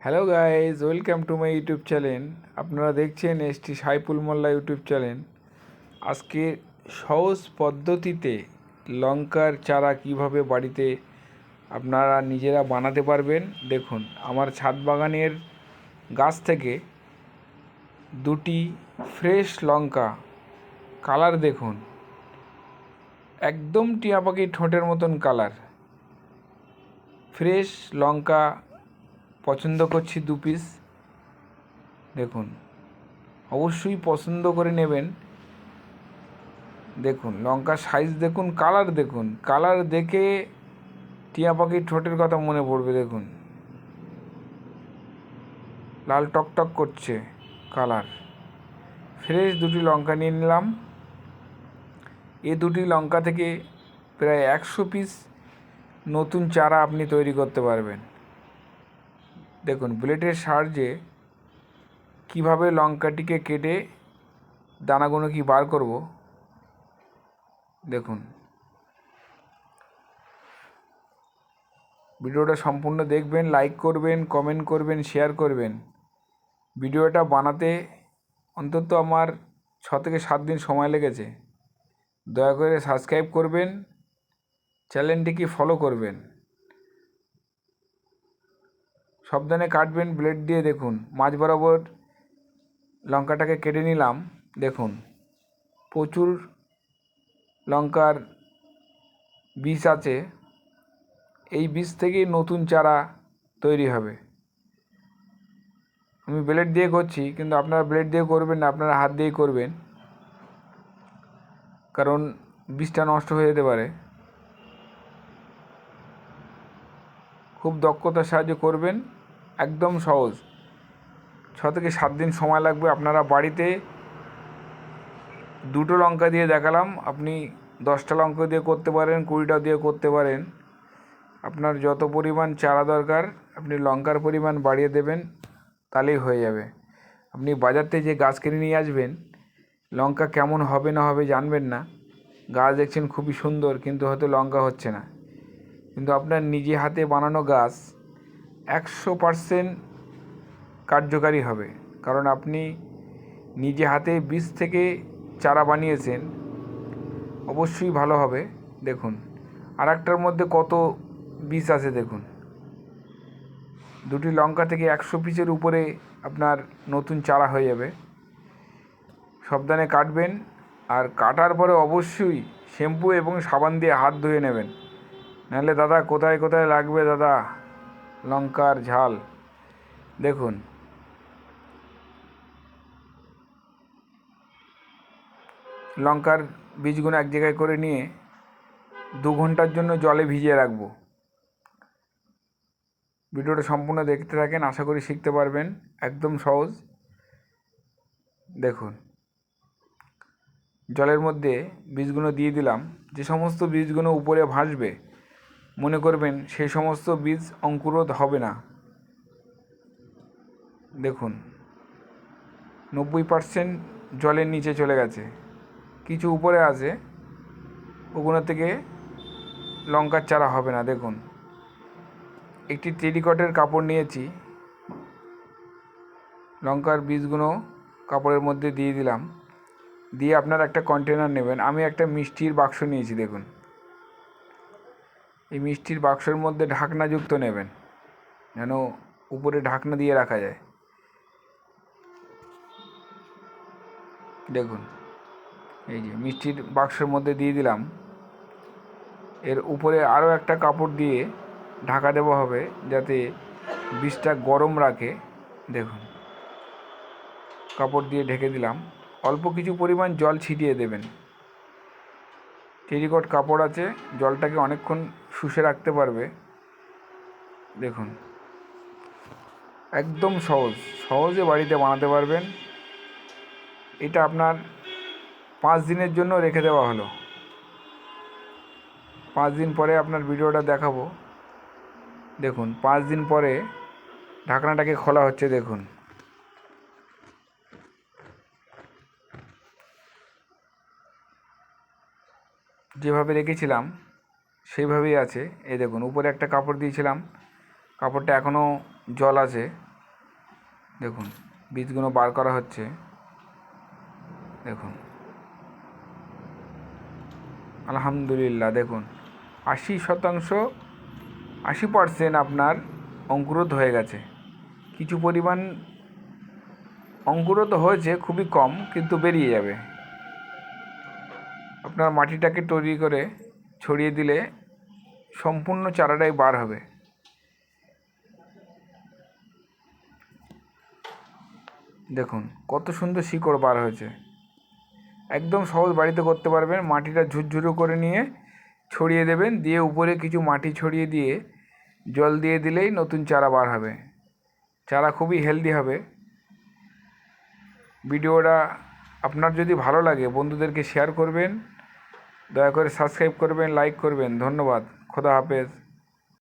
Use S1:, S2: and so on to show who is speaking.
S1: Hello guys welcome to my YouTube channel আপনারা দেখছেন ST Saiful Molla YouTube channel আজকে সহজ পদ্ধতিতে লঙ্কার চারা কীভাবে বাড়িতে আপনারা নিজেরা বানাতে পারবেন দেখুন আমার ছাদ বাগানের গাছ থেকে দুটি ফ্রেশ লঙ্কা কালার দেখুন একদম টিয়া পাখির ঠোঁটের মতন কালার ফ্রেশ লঙ্কা পছন্দ করছি দু পিস দেখুন, অবশ্যই পছন্দ করে নেবেন। দেখুন, লঙ্কার সাইজ দেখুন কালার দেখুন। কালার দেখে টিয়া পাখির ঠোঁটের কথা মনে পড়বে, দেখুন। লাল টকটক করছে কালার ফ্রেশ দুটি লঙ্কা নিয়ে নিলাম। এ দুটি লঙ্কা থেকে প্রায় একশো পিস নতুন চারা আপনি তৈরি করতে পারবেন। দেখুন ব্লেডের সাহায্যে কীভাবে লঙ্কাটিকে কেটে দানাগুলো কি বার করব, দেখুন। ভিডিওটা সম্পূর্ণ দেখবেন, লাইক করবেন, কমেন্ট করবেন, শেয়ার করবেন। ভিডিওটা বানাতে অন্তত আমার ছ থেকে সাত দিন সময় লেগেছে। দয়া করে সাবস্ক্রাইব করবেন, চ্যানেলটিকে ফলো করবেন। সাবধানে কাটবেন ব্লেড দিয়ে দেখুন। মাঝ বরাবর লঙ্কাটাকে কেটে নিলাম, দেখুন। প্রচুর লঙ্কার বীজ আছে। এই বীজ থেকেই নতুন চারা তৈরি হবে। আমি ব্লেড দিয়ে করছি, কিন্তু আপনারা ব্লেড দিয়ে করবেন না, আপনারা হাত দিয়ে করবেন। কারণ বীজটা নষ্ট হয়ে যেতে পারে। খুব দক্ষতার সাহায্যে করবেন। একদম সহজ। ছ থেকে সাত দিন সময় লাগবে। আপনারা বাড়িতে দুটো লঙ্কা দিয়ে দেখালাম। আপনি দশটা লঙ্কা দিয়ে করতে পারেন, কুড়িটা দিয়ে করতে পারেন। আপনার যত পরিমাণ চারা দরকার, আপনি লঙ্কার পরিমাণ বাড়িয়ে দেবেন, তাহলেই হয়ে যাবে। আপনি বাজার থেকে যে গাছ কিনে নিয়ে আসবেন, লঙ্কা কেমন হবে না হবে জানবেন না। গাছ দেখছেন খুবই সুন্দর, কিন্তু হয়তো লঙ্কা হচ্ছে না। কিন্তু আপনার নিজে হাতে বানানো গাছ একশো পারসেন্ট কার্যকারী হবে। কারণ আপনি নিজে হাতে বীজ থেকে চারা বানিয়েছেন, অবশ্যই ভালো হবে। দেখুন আর একটার মধ্যে কত বীজ আছে দেখুন। দুটি লঙ্কা থেকে একশো পিসের উপরে আপনার নতুন চারা হয়ে যাবে। সাবধানে কাটবেন আর কাটার পরে অবশ্যই শ্যাম্পু এবং সাবান দিয়ে হাত ধুয়ে নেবেন। নাহলে দাদা, কোথায় কোথায় লাগবে দাদা? লঙ্কার ঝাল। দেখুন। লঙ্কার বীজগুলো এক জায়গায় করে নিয়ে দু ঘণ্টার জন্য জলে ভিজিয়ে রাখব। ভিডিওটা সম্পূর্ণ দেখতে থাকেন, আশা করি শিখতে পারবেন। একদম সহজ। দেখুন। জলের মধ্যে বীজগুলো দিয়ে দিলাম। যে সমস্ত বীজগুলো উপরে ভাসবে মনে করবেন সেই সমস্ত বীজ অঙ্কুরোধ হবে না। দেখুন, নব্বই পার্সেন্ট জলের নিচে চলে গেছে। কিছু উপরে আছে, ওগুলো থেকে লঙ্কার চারা হবে না। দেখুন, একটি টেরিকটের কাপড় নিয়েছি। লঙ্কার বীজগুলো কাপড়ের মধ্যে দিয়ে দিলাম। দিয়ে আপনার একটা কন্টেনার নেবেন। আমি একটা মিষ্টির বাক্স নিয়েছি, দেখুন। এই মিষ্টির বাক্সের মধ্যে ঢাকনাযুক্ত নেবেন, যেন উপরে ঢাকনা দিয়ে রাখা যায়। দেখুন, এই যে মিষ্টির বাক্সের মধ্যে দিয়ে দিলাম। এর উপরে আরও একটা কাপড় দিয়ে ঢাকা দেওয়া হবে, যাতে বীজটা গরম রাখে। দেখুন, কাপড় দিয়ে ঢেকে দিলাম। অল্প কিছু পরিমাণ জল ছিটিয়ে দেবেন। টেরিকট কাপড় আছে, জলটাকে অনেকক্ষণ শুষে রাখতে পারবে। দেখুন। একদম সহজ। সহজে বাড়িতে বানাতে পারবেন। এটা আপনার পাঁচ দিনের জন্য রেখে দেওয়া হলো। পাঁচ দিন পরে আপনার ভিডিওটা দেখাবো। দেখুন, পাঁচ দিন পরে ঢাকনাটাকে খোলা হচ্ছে, দেখুন। যেভাবে রেখেছিলাম সেইভাবেই আছে। এই দেখুন, উপরে একটা কাপড় দিয়েছিলাম। কাপড়টা এখনও জল আছে। দেখুন, বীজগুলো বার করা হচ্ছে। দেখুন। আলহামদুলিল্লাহ, দেখুন। আশি শতাংশ, আশি পার্সেন্ট আপনার অঙ্কুরোধ হয়ে গেছে। কিছু পরিমাণ অঙ্কুরোধ হয়েছে, খুবই কম, কিন্তু বেরিয়ে যাবে। আপনার মাটিটাকে তৈরি করে ছড়িয়ে দিলে সম্পূর্ণ চারাটাই বার হবে। দেখুন, কত সুন্দর শিকড় বার হয়েছে। একদম সহজ বাড়িতে করতে পারবেন, মাটিটা ঝুরঝুরো করে নিয়ে ছড়িয়ে দেবেন, দিয়ে উপরে কিছু মাটি ছড়িয়ে দিয়ে জল দিয়ে দিলেই নতুন চারা বার হবে। চারা খুবই হেলদি হবে। ভিডিওটা আপনার যদি ভালো লাগে, বন্ধুদেরকে শেয়ার করবেন। দয়া করে সাবস্ক্রাইব করবেন লাইক করবেন। ধন্যবাদ। খোদা হাফেজ।